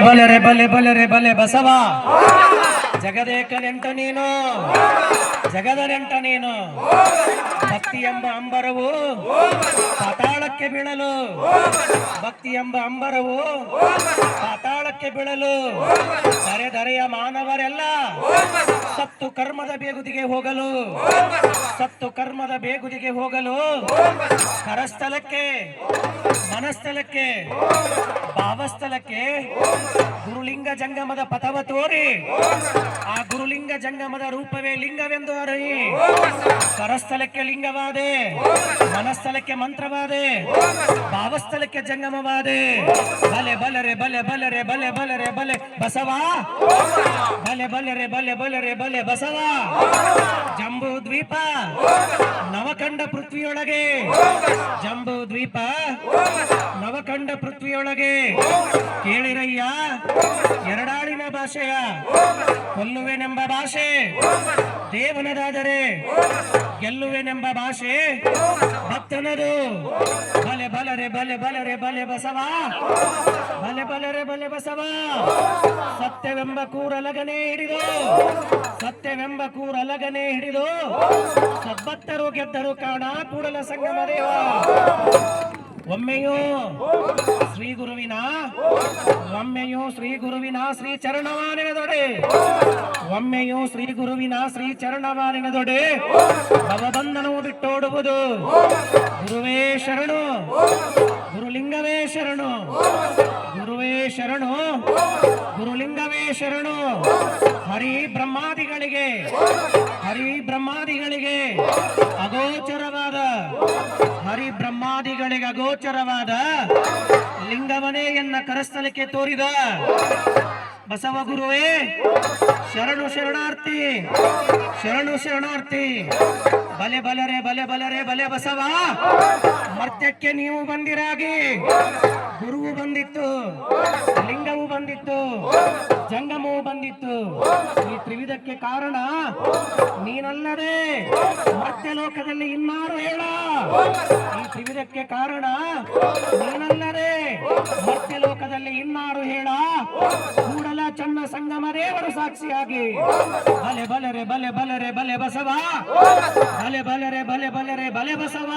ಬಲೆ ರೇ ಬಲೆ ಬಲೆ ಬಲೆ ಬಸವ. ಜಗದೇಕ ನೆಂಟ ನೀನು. ಜಗದ ನೆಂಟ ನೀನು. ಭಕ್ತಿ ಎಂಬ ಅಂಬರವು ಪಾತಾಳಕ್ಕೆ ಬೀಳಲು. ಭಕ್ತಿ ಎಂಬ ಅಂಬರವು ಪಾತಾಳಕ್ಕೆ ಬೀಳಲು. ಧರೆಯ ಮಾನವರೆಲ್ಲ ಸತ್ತು ಕರ್ಮದ ಬೇಗುದಿಗೆ ಹೋಗಲು. ಸತ್ತು ಕರ್ಮದ ಬೇಗುದಿಗೆ ಹೋಗಲು. ಕರಸ್ಥಲಕ್ಕೆ, ಮನಸ್ಥಲಕ್ಕೆ ಭಾವಸ್ಥಲಕ್ಕೆ ಗುರುಲಿಂಗ ಜಂಗಮದ ಪಥವ ತೋರಿ. ಆ ಗುರುಲಿಂಗ ಜಂಗಮದ ರೂಪವೇ ಲಿಂಗವೆಂದು ಅರಿ ಕರಸ್ಥಲಕ್ಕೆ ಲಿಂಗವಾದೆ ಮನಸ್ಥಲಕ್ಕೆ ಮಂತ್ರವಾದೆ ಭಾವಸ್ಥಲಕ್ಕೆ ಜಂಗಮವಾದೆ. ಬಲೆ, ಬಲರೆ ಬಲೆ ಬಲರೆ ಬಲೆ ಬಲರೆ, ಬಲೆ, ಬಸವ. ಬಲೆ, ಬಲರೆ ಬಲೆ ಬಲರೆ, ಬಲೆ, ಬಸವ. ಜಂಬೂ ದ್ವೀಪ, ನವಖಂಡ ಪೃಥ್ವಿಯೊಳಗೆ. ಜಂಬೂ ದ್ವೀಪ, ನವಖಂಡ ಪೃಥ್ವಿಯೊಳಗೆ. ಕೇಳಿರಯ್ಯ, ಎರಡಾಳಿನ ಭಾಷೆಯ ಕೊಲ್ಲುವೆನೆಂಬ ಭಾಷೆ, ದೇವನದಾದರೆ ಗೆಲ್ಲುವೆನೆಂಬ ಭಾಷೆ, ಭಕ್ತನದು. ಬಲೆ ಬಲರೆ ಬಲೆ ಬಲರೆ, ಬಲೆ ಬಸವ, ಬಲೆ ಬಲರೆ, ಬಲೆ ಬಸವ. ಸತ್ಯವೆಂಬ ಕೂರಲಗನೆ ಹಿಡಿದು, ಸತ್ಯವೆಂಬ ಕೂರಲಗನೆ ಹಿಡಿದು ಸಬ್ಬತ್ತರು ಗೆದ್ದರು ಕಾಣ ಕೂಡಲ ಸಂಗಮ ದೇವ. ಒಮ್ಮೆಯೂ ಶ್ರೀ ಗುರುವಿನ, ಒಮ್ಮೆಯೂ ಶ್ರೀ ಗುರುವಿನ ಶ್ರೀ ಚರಣವಾನೆನದೊಡೆ. ಒಮ್ಮೆಯೂ ಶ್ರೀ ಗುರುವಿನ ಶ್ರೀ ಚರಣವಾನೆನದೊಡೆ. ಭವಬಂಧನವು ಬಿಟ್ಟೋಡುವುದು. ಗುರುವೇ ಶರಣು. ಗುರುಲಿಂಗವೇ ಶರಣು. ಗುರುವೇ ಶರಣು. ಗುರುಲಿಂಗವೇ ಶರಣು. ಹರಿ ಬ್ರಹ್ಮಾದಿಗಳಿಗೆ ಹರಿ ಬ್ರಹ್ಮಾದಿಗಳಿಗೆ ಅಗೋಚರವಾದ ಹರಿ ಬ್ರಹ್ಮಾದಿಗಳಿಗೆ ಅಗೋಚರವಾದ ಲಿಂಗವನೇ ಎನ್ನ ಕರಸ್ಥಲಕ್ಕೆ ತೋರಿದ. ಬಸವ ಗುರುವೇ, ಶರಣು ಶರಣಾರ್ಥಿ ಶರಣು ಶರಣಾರ್ಥಿ. ಬಲೆ ಬಲರೆ ಬಲೆ ಬಲರೆ, ಬಲೆ ಬಸವ, ಮರ್ತ್ಯಕ್ಕೆ ನೀವು ಬಂದಿರಾಗಿ. ಗುರುವು ಬಂದಿತ್ತು, ಲಿಂಗವು ಬಂದಿತ್ತು. ಜಂಗಮವು ಬಂದಿತ್ತು. ಈ ತ್ರಿವಿಧಕ್ಕೆ ಕಾರಣ ನೀನಲ್ಲದೆ ಮರ್ತ್ಯ ಲೋಕದಲ್ಲಿ ಇನ್ನಾರು ಹೇಳ. ಈ ತ್ರಿವಿಧಕ್ಕೆ ಕಾರಣ ನೀನಲ್ಲದೆ ಮರ್ತ್ಯ ಲೋಕದಲ್ಲಿ ಇನ್ನಾರು ಹೇಳ. ಕೂಡಲ ಚನ್ನ ಸಂಗಮ ದೇವರು ಸಾಕ್ಷಿಯಾಗಿ. ಬಲೆ ಬಲರೆ ಬಲೆ ಬಲರೆ ಬಲೆ ಬಸವ. ಬಲೆ ಬಲರೆ ಬಲೆ ಬಲರೆ ಬಲೆ ಬಸವ.